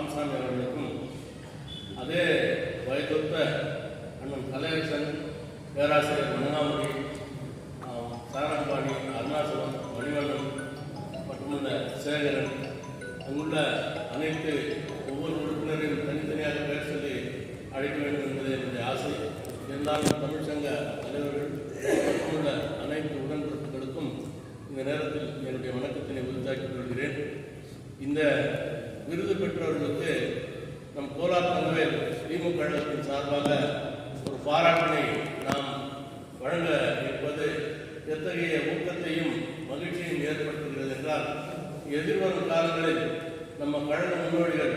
ராமசாமி அவர்களுக்கும் அதே வயதொத்த அண்ணன் கலையரசன் பேராசிரியர் மனகாமணி ஆஹ், அருணாசலம் மணிவண்ணன் மற்றும் இந்த சேகரன் அங்குள்ள அனைத்து ஒவ்வொரு உறுப்பினரையும் தனித்தனியாக பேர் சொல்லி அழைக்க வேண்டும் என்பது என்னுடைய ஆசை. இருந்தாலும் தமிழ்ச்சங்க தலைவர்கள் மற்றும் உள்ள அனைத்து உடன்பிறப்புகளுக்கும் இந்த நேரத்தில் என்னுடைய வணக்கத்தினை உறுதியாக்கிக் கொள்கிறேன். இந்த விருது பெற்றவர்களுக்கு நம் கோலார் தங்கவேல் திமுக கழகத்தின் சார்பாக ஒரு பாராட்டினை நாம் வழங்க இருப்பது எத்தகைய ஊக்கத்தையும் மகிழ்ச்சியும் ஏற்படுத்துகிறது என்றால் எதிர்வரும் காலங்களில் நம்ம கழக முன்னோடிகள்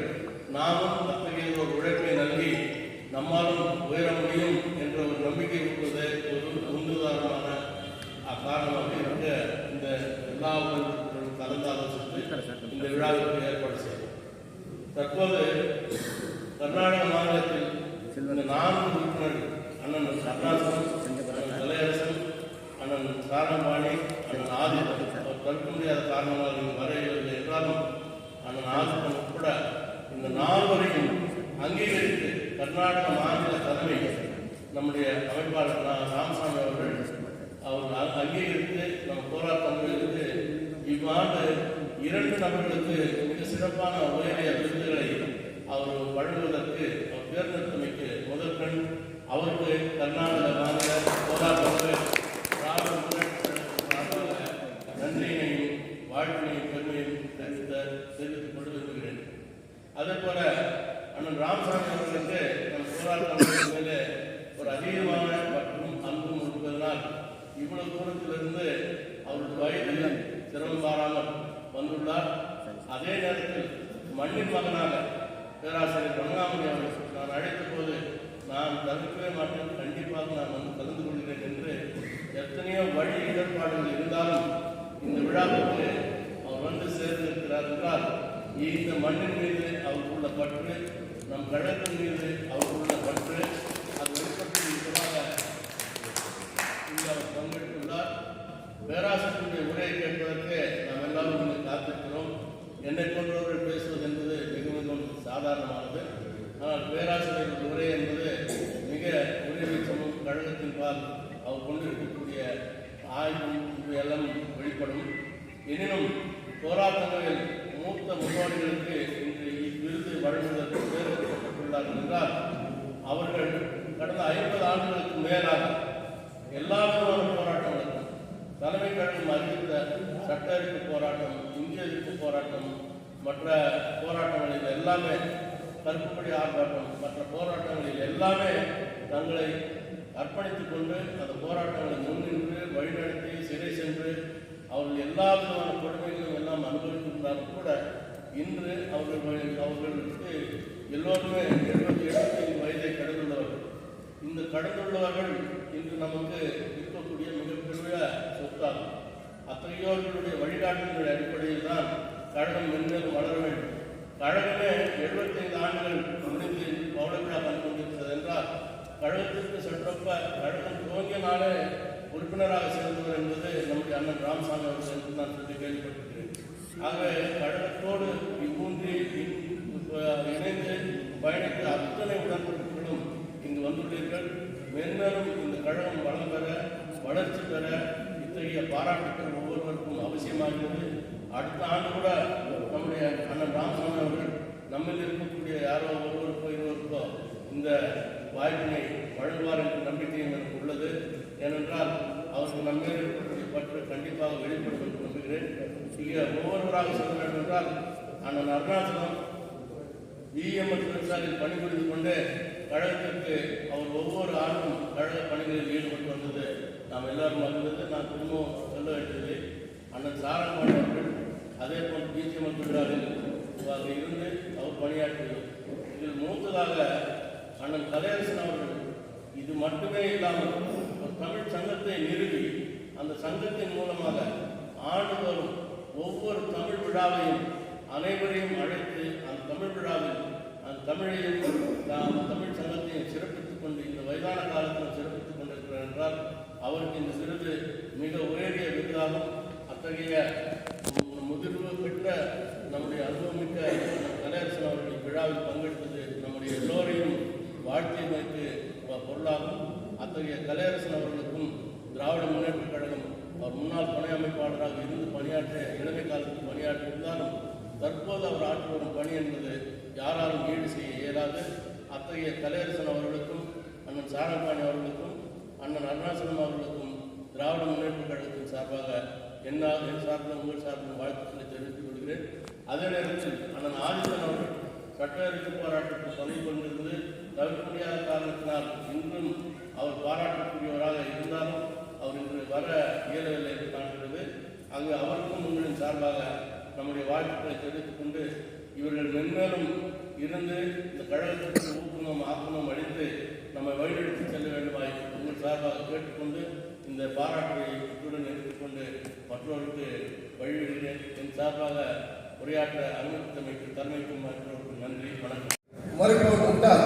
நாமும் அத்தகைய ஒரு உழைப்பை நல்கி நம்மாலும் உயர முடியும் என்ற ஒரு நம்பிக்கை கொடுப்பது ஒரு உந்துதாரமான காரணமாக இருக்க இந்த எல்லா உறுப்பினர்களும் கலந்து ஆலோசித்து இந்த விழாவிற்கு ஏற்பாடு செய்தோம் தற்போது கர்நாடக மாநிலத்தில் இந்த நான்கு உறுப்பினர்கள் அண்ணன் அருணாசலம் அண்ணன் கலையரசன் அண்ணன் சாரம்பாணி அவர் தடுக்க முடியாத காரணமாக இங்கு வரையவில்லை என்றாலும் அண்ணன் ஆதித்தன் உட்பட இந்த நால்வரையும் அங்கீகரித்து கர்நாடக மாநில தலைமை நம்முடைய அமைப்பாளர் ரா- ராமசாமி அவர்கள் அவர் அ- அங்கீகரித்து நம்ம போராட்டங்களுக்கு இவ்வாண்டு இரண்டு நபர்களுக்கு மிக சிறப்பான உயரிய விருதுகளை அவர் வழங்குவதற்கு அவர் தேர்ந்தெடுத்தமைக்கு முதல் கண் அவருக்கு கர்நாடக மாநில போராட்டங்கள் திராவிட முன்னேற்ற நன்றியினையும் வாழ்க்கையும் பெருமையும் தெரிவித்த தெரிவித்துக் கொண்டு விரும்புகிறேன் அதே போல அண்ணன் ராமசாமி அவர்களுக்கு நம் போராட்டம் மேலே ஒரு அதிகமான மற்றும் அன்பும் இருப்பதனால் இவ்வளவு தூரத்திலிருந்து அவருடைய வயதில் சிரமம் பாராமல் வந்துள்ளார். அதே நேரத்தில் மண்ணின் மகனாக பேராசிரியர் ரங்கராமணி அவர்கள் நான் அழைத்த போது நான் தவிர்க்கவே மாட்டேன். கண்டிப்பாக நான் வந்து கலந்து கொள்கிறேன் என்று எத்தனையோ வழி இடர்பாடுகள் இருந்தாலும் இந்த விழாவுக்கு அவர் வந்து சேர்ந்திருக்கிறார் என்றால் இந்த மண்ணின் மீது அவருக்குள்ள பற்று நம் கழகத்தின் மீது அவருக்குள்ள பற்று அது வெளிப்பட்டு விதமாக இங்கு அவர் பங்கெடுத்துள்ளார். பேராசிரியருடைய உரையை கேட்பதற்கு நாம் எல்லாரும் காத்திருக்கிறோம். என்னை போன்றவர்கள் பேசுவது என்பது மிக மிகவும் சாதாரணமானது. ஆனால் பேராசிரியருடைய உரை என்பது மிக உரிமை கழகத்தின் பால். அவர் கொண்டிருக்கக்கூடிய ஆய்வு எல்லாம் வெளிப்படும். எனினும் போராட்டங்களில் மூத்த முன்னோடிகளுக்கு இன்று இவ்விருது வழங்குவதற்கு தேர்ந்தெடுக்கப்பட்டுள்ளார்கள் என்றால் அவர்கள் கடந்த ஐம்பது ஆண்டுகளுக்கு மேலாக எல்லா விதமான போராட்டங்களுக்கும் தலைமை கழகம் அறிவித்த சட்ட எதிர்ப்பு போராட்டம் இந்திய எதிர்ப்பு போராட்டம் மற்ற போராட்டங்களில் எல்லாமே கருப்புப்படி ஆர்ப்பாட்டம் மற்ற போராட்டங்களில் எல்லாமே தங்களை அர்ப்பணித்துக் கொண்டு அந்த போராட்டங்களை முன்னின்று வழிநடத்தி சிறை சென்று அவர்கள் எல்லா விதமான கொடுமைகளும் எல்லாம் அனுபவித்திருந்தாலும் கூட இன்று அவர்கள் அவர்களுக்கு எல்லோருமே எழுபத்தி எழுபத்தைந்து வயதை கடந்துள்ளவர்கள். இந்த கடந்துள்ளவர்கள் இன்று நமக்கு இருக்கக்கூடிய மிகப்பெரிய சொத்தாகும் அத்தகையோர்களுடைய வழிகாட்டுதல்கள் அடிப்படையில் தான் கழகம் மென்மேலும் வளர வேண்டும். கழகமே எழுபத்தைந்து ஆண்டுகள் முடிந்து பௌளவிழா பண்ணி கொண்டிருக்கிறது என்றால் கழகத்திற்கு சற்றொப்ப கழகம் துவங்கிய நாளே உறுப்பினராக சேர்ந்தவர் என்பது நம்முடைய அண்ணன் ராமசாமி அவர்கள் என்று நான் சொல்லி கேள்விப்பட்டிருக்கிறேன். ஆகவே கழகத்தோடு இவ்வூன்றி இணைந்து பயணித்த அத்தனை உடன்பிறப்புகளும் இங்கு வந்துள்ளீர்கள். மென்மேலும் இந்த கழகம் வளம் பெற வளர்ச்சி பெற இத்தகைய பாராட்டுக்கள் ஒவ்வொருவருக்கும் அவசியமாகிறது. அடுத்த ஆண்டு கூட நம்முடைய அண்ணன் ராமசாமி அவர்கள் நம்மில் இருக்கக்கூடிய யாரோ ஒருவருக்கோ இருவருக்கோ இந்த வாய்ப்பினை வழங்குவார் என்ற நம்பிக்கை எனக்கு உள்ளது. ஏனென்றால் அவருக்கு நம்மேல் இருக்கக்கூடிய பற்று கண்டிப்பாக வெளிப்படும் என்று நம்புகிறேன் இங்கே ஒவ்வொருவராக சொல்ல வேண்டும் என்றால் அண்ணன் அருணாச்சலம் இஎம்எஸ் விவசாயிகள் பணிபுரிந்து கொண்டு கழகத்திற்கு அவர் ஒவ்வொரு ஆண்டும் கழக பணிகளில் ஈடுபட்டு வந்தது நாம் எல்லாரும் அறிந்தது. நான் குடும்பம் சொல்ல வேண்டியது அண்ணன் சாரங்கபாணி அவர்கள் அதே போல் பிஜிஎம் விழாவில் இருந்து அவர் பணியாற்றியது இதில் மூத்ததாக அண்ணன் கலையரசன் அவர்கள் இது மட்டுமே இல்லாமல் ஒரு தமிழ் சங்கத்தை நிறுவி அந்த சங்கத்தின் மூலமாக ஆண்டுதோறும் ஒவ்வொரு தமிழ் விழாவையும் அனைவரையும் அழைத்து அந்த தமிழ் விழாவில் அந்த தமிழையும் அந்த தமிழ் சங்கத்தையும் சிறப்பித்துக் கொண்டு இந்த வயதான காலத்தில் சிறப்பித்துக் கொண்டிருக்கிறார் என்றால் அவருக்கு இந்த விருது மிக உயரிய விருதாகும். அத்தகைய மு- முதிர்வு பெற்ற நம்முடைய அனுபவமிக்க கலையரசன் அவர்கள் விழாவில் பங்கெடுத்தது நம்முடைய எல்லோரையும் வாழ்த்தியமைக்கு பொருளாகும் அத்தகைய கலையரசன் அவர்களுக்கும் திராவிட முன்னேற்றக் கழகம் அவர் முன்னாள் துணை அமைப்பாளராக இருந்து பணியாற்றிய இளமை காலத்தில் பணியாற்றியிருந்தாலும் தற்போது அவர் ஆற்றி வரும் பணி என்பது யாராலும் ஈடு செய்ய இயலாது. அத்தகைய கலையரசன் அவர்களுக்கும் அண்ணன் சாரங்காணி அவர்களுக்கும் அண்ணன் அருணாசலம் அவர்களுக்கும் திராவிட முன்னேற்றக் கழகத்தின் சார்பாக என்னால் என் சார்பில் உங்கள் சார்பில் வாழ்த்துக்களை தெரிவித்துக் கொள்கிறேன். அதே நேரத்தில் அண்ணன் ஆதித்தன் அவர்கள் சட்ட எதிர்ப்பு போராட்டத்தில் பதவி கொண்டிருந்து தவிர்க்க முடியாத காரணத்தினால் இன்றும் அவர் பாராட்டக்கூடியவராக இருந்தாலும் அவர் இன்று வர இயலவில்லை என்று காண்கிறது. அங்கு அவருக்கும் உங்களின் சார்பாக நம்முடைய வாழ்த்துக்களை தெரிவித்துக் கொண்டு இவர்கள் மென்மேலும் இருந்து இந்த கழகத்திற்கு ஊக்கமும் ஆக்கமும் அளித்து நம்மை வழிநடத்தி செல்ல வேண்டுமாய் உங்கள் சார்பாக கேட்டுக்கொண்டு இந்த பாராட்டை இத்துடன் எடுத்துக்கொண்டு மற்றவருக்கு வழிவிடுகிறேன். என் சார்பாக உரையாற்ற அனுமதித்தமைக்கு தலைமைக்கும் மற்றவருக்கு நன்றி வணக்கம். மறுப்பவர் உண்டால்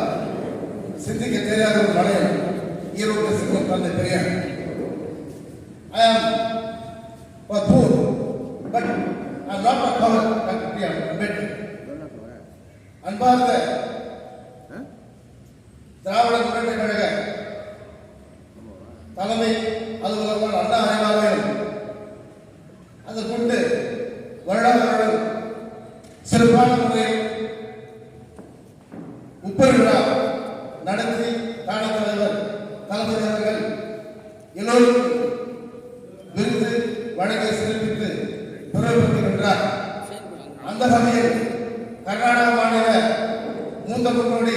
சிந்திக்க தெரியாத ஒரு மலையம் ஈரோடு சிங்கம் தந்தை பெரியார் ஐ ஆம் a poor, but I'm not a coward, Dr. P. M. Ambedkar. அன்பார்ந்த திராவிட முன்னேற்ற கழக தலைமை அலுவலர்கள் அண்ணா அறிவாலயம் அது கொண்டு வருடா வருடம் சிறப்பான முறையில் முப்பது விழா நடத்தி தான தலைவர் தளபதி அவர்கள் எல்லோருக்கும் விருது வழங்கி சிறப்பித்து பெருமைப்படுத்துகின்றார் அந்த வகையில் கர்நாடக மாநில மூத்த முன்னோடி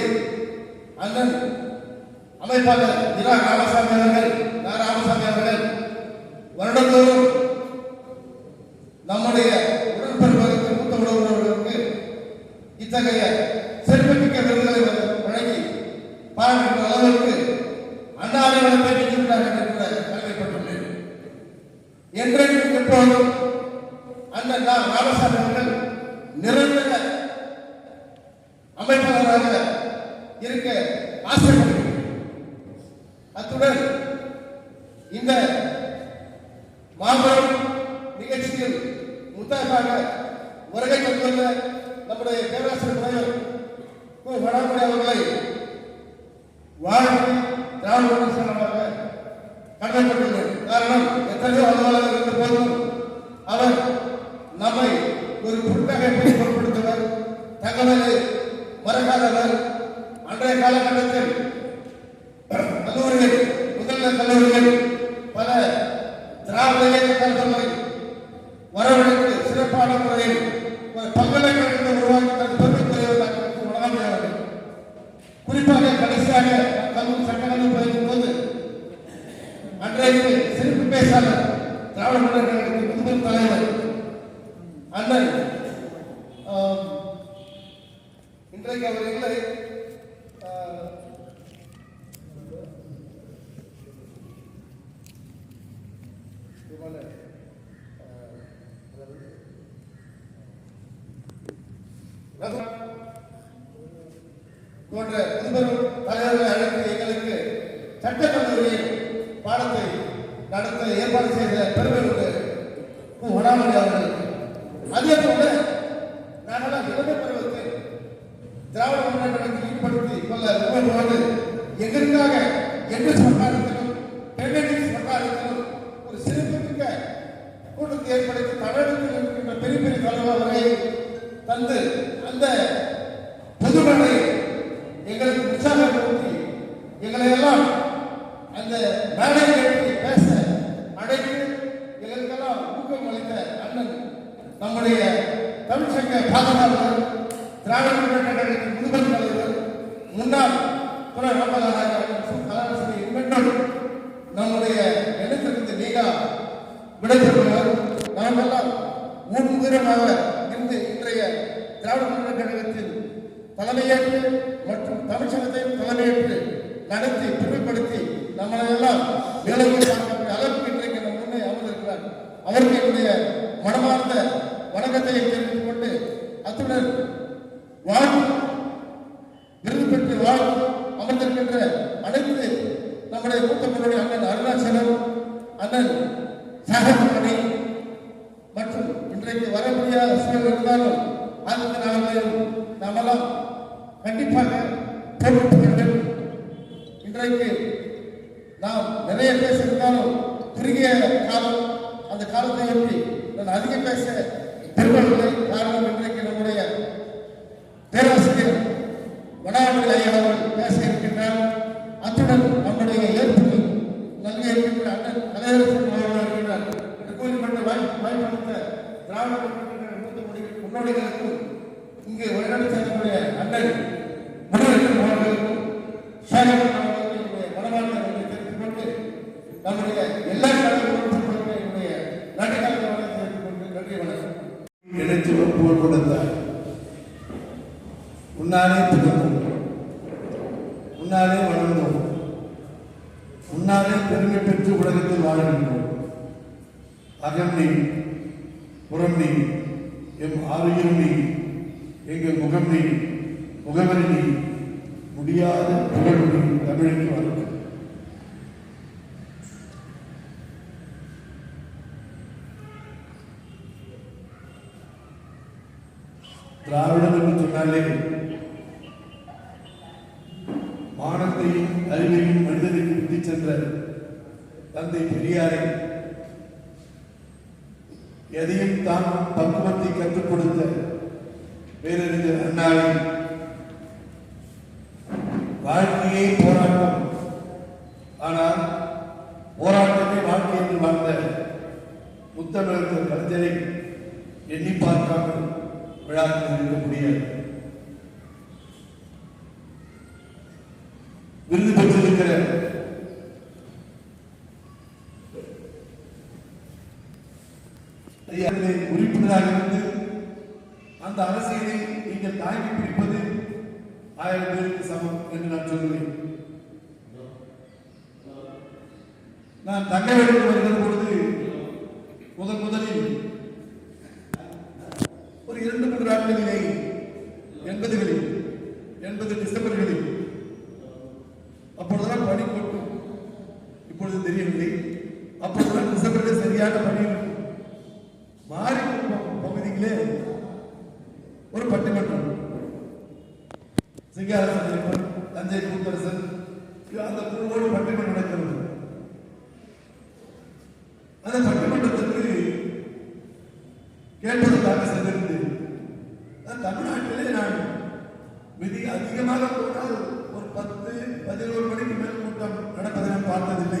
அண்ணன் அமைப்பாளர் இரா ராமசாமி அவர்கள் நா ராமசாமி அவர்கள் வருடந்தோறும் நம்முடைய உடன்பிறப்பதற்கு மூத்த உறவுகளுக்கு இத்தகைய சிறப்புமிக்க விருதுகளை வழங்கி பாராட்டுகின்ற அளவிற்கு அண்ணாவை வளர்த்தை பெற்றிருக்கிறார்கள் என்று கடமைப்பட்டுள்ளேன் என்று எப்போதும் அண்ணன் நா. ராமசாமி அவர்கள் நிரந்தர அமைப்பாளராக இருக்க ஆசைப்படுகிறேன் அத்துடன் இந்த மாபெரும் நிகழ்ச்சியில் முத்தாக்காக வருகை தந்துள்ள நம்முடைய பேராசிரியர் தலைவர் கு. அவர்களை வாழ்க்கை திராவிட முன்னேற்றமாக கடமைப்பட்டுள்ளேன் காரணம் எத்தனையோ அலுவலகம் இருந்த போதும் அவர் நம்மை ஒரு புத்தகத்தை பொருட்படுத்தவர் தகவலை மறக்காதவர் அன்றைய காலகட்டத்தில் கல்லூரிகள் முதல்ல கல்லூரிகள் பல திராவிட இயக்க கல்விகளை வரவழைத்து சிறப்பான முறையில் பல்கலைக்கழக பல்கலைக்கழகத்தை உருவாக்கி தன் பெருமை தலைவர் வழங்காமல் அவர்கள் குறிப்பாக கடைசியாக கல்லூரி சட்டக்கல்லூரி படிக்கும் போது அன்றைக்கு சிறப்பு பேசாளர் திராவிட முன்னேற்ற கழகத்தின் முதல் தலைவர் அண்ணன் ஆம், இன்றைக்கு அவர் இல்லை ஆ, விமான, அதாவது, போன்ற முதுபெரும் தலைவர்களை அழைத்து எங்களுக்கு சட்டக்கல்லூரியில் பாடத்தை நடத்த ஏற்பாடு செய்த பெருமை வடாமணி அவர்கள். அதே போல நாங்களாம் இளமை பருவத்தை திராவிட முன்னேற்றத்தை ஈடுபடுத்தி கொள்ள விரும்புவது எங்களுக்காக என்று சொன்னார்கள். அவரை தந்து அந்த பொதுமனை எங்களுக்கு உற்சாகப்படுத்தி எங்களை எல்லாம் அந்த மேடை பற்றி பேச அழைத்து எங்களுக்கெல்லாம் ஊக்கம் அளித்த அண்ணன் நம்முடைய தமிழ்ச்சங்க பாதுகாவலர் திராவிட முன்னேற்ற கழகத்தின் முதல் தலைவர் முன்னாள் துணை ராமதாராஜ் கலாநிதி நம்முடைய எண்ணத்திலிருந்து நீங்க விடைபெறுவார் நாமெல்லாம் முன்முதிரமாக இருந்து இன்றைய திராவிட முன்னேற்ற கழகத்தில் தலைமையேற்று மற்றும் தமிழ்ச்சங்கத்தையும் தலைமையேற்று நடத்தி பெருமைப்படுத்தி நம்மளை எல்லாம் வேலையில் பார்க்கக்கூடிய அளவுக்கு இன்றைக்கு நம் முன்னே அமர்ந்திருக்கிறார். அவருக்கு என்னுடைய மனமார்ந்த வணக்கத்தை தெரிவித்துக் கொண்டு அத்துடன் வாழ் விருது பெற்று வாழ் அமர்ந்திருக்கின்ற அனைத்து நம்முடைய மூத்த முன்னோடி அண்ணன் அருணாச்சலம் அண்ணன் சகமணி மற்றும் இன்றைக்கு வர முடியாத சூழல் இருந்தாலும் அதுக்கு நாங்கள் நாமெல்லாம் கண்டிப்பாக பொறுப்பு வேண்டும் இன்றைக்கு நாம் நிறைய பேசியிருந்தாலும் குறுகிய காலம் அந்த காலத்தை ஒட்டி நான் அதிகம் பேச விரும்பவில்லை காரணம் இன்றைக்கு நம்முடைய பேராசிரியர் வடாமொழி அவர்கள் பேச இருக்கின்றார். அத்துடன் நம்முடைய ஏற்பு நல்க இருக்கின்ற அண்ணன் கலையரசன் அவர்கள் இருக்கின்றார். இந்த கோயில் மன்ற வாய்ப்பு வாய்ப்பளித்த திராவிட முன்னேற்ற மூத்த முடி- முன்னோடிகளுக்கும் இங்கு வழிநடத்தி செல்லக்கூடிய அண்ணன் முருகன் அவர்களுக்கும் சேகரன் அவர்களுக்கும் என்னுடைய மனமார்ந்த நன்றியை தெரிவித்துக் கொண்டு நம்முடைய எல்லா கலைஞர்களுக்கும் என்னுடைய நன்றிகளை தெரிவித்துக் கொண்டு நன்றி வணக்கம் இணைத்து ஒப்புகள் கொடுத்தார் உன்னாலே பிறந்தோம் உன்னாலே வளர்ந்தோம் உன்னாலே பெருமை பெற்று உலகத்தில் வாழ்கின்றோம் அகம் நீ புறம் நீ எம் ஆறுயிரும் நீ எங்கள் முகம் நீ முகவரி முடியாத புகழ் தமிழுக்கு வரும். திராவிடம் என்று சொன்னாலே மானத்தையும் அறிவையும் மனிதனுக்கு விட்டு சென்ற தந்தை பெரியாரை எதையும் தான் பக்குவத்தை கற்றுக்கொண்டு உறுப்பினராக இருந்து அந்த அரசியலை நீங்கள் தாங்கி பிடிப்பது ஆயிரம் பேருக்கு சமம் என்று நான் சொல்கிறேன் நான் தங்க வேண்டும் வருகிற பொழுது முதன் முதலில் ஒரு இரண்டு மூன்று ஆண்டுகளிலே எண்பதுகளில் எண்பது டிசம்பர்களில் அப்பொழுதுதான் பணி கொட்டும். இப்பொழுது தெரியவில்லை. அப்பொழுதுதான் டிசம்பரில் சரியான பனி இருக்கும் பட்டிமன்றம் சிங்காரசன் தஞ்சை கூத்தரசன் அந்த குழுவோடு பட்டிமன்றம் நடக்கிறது. அந்த பட்டிமன்றத்திற்கு கேட்பதற்காக சென்றிருந்தேன் தமிழ்நாட்டிலே நான் மிக அதிகமாக போனால் ஒரு பத்து பதினோரு மணிக்கு மேல் கூட்டம் நடப்பதை நான் பார்த்ததில்லை.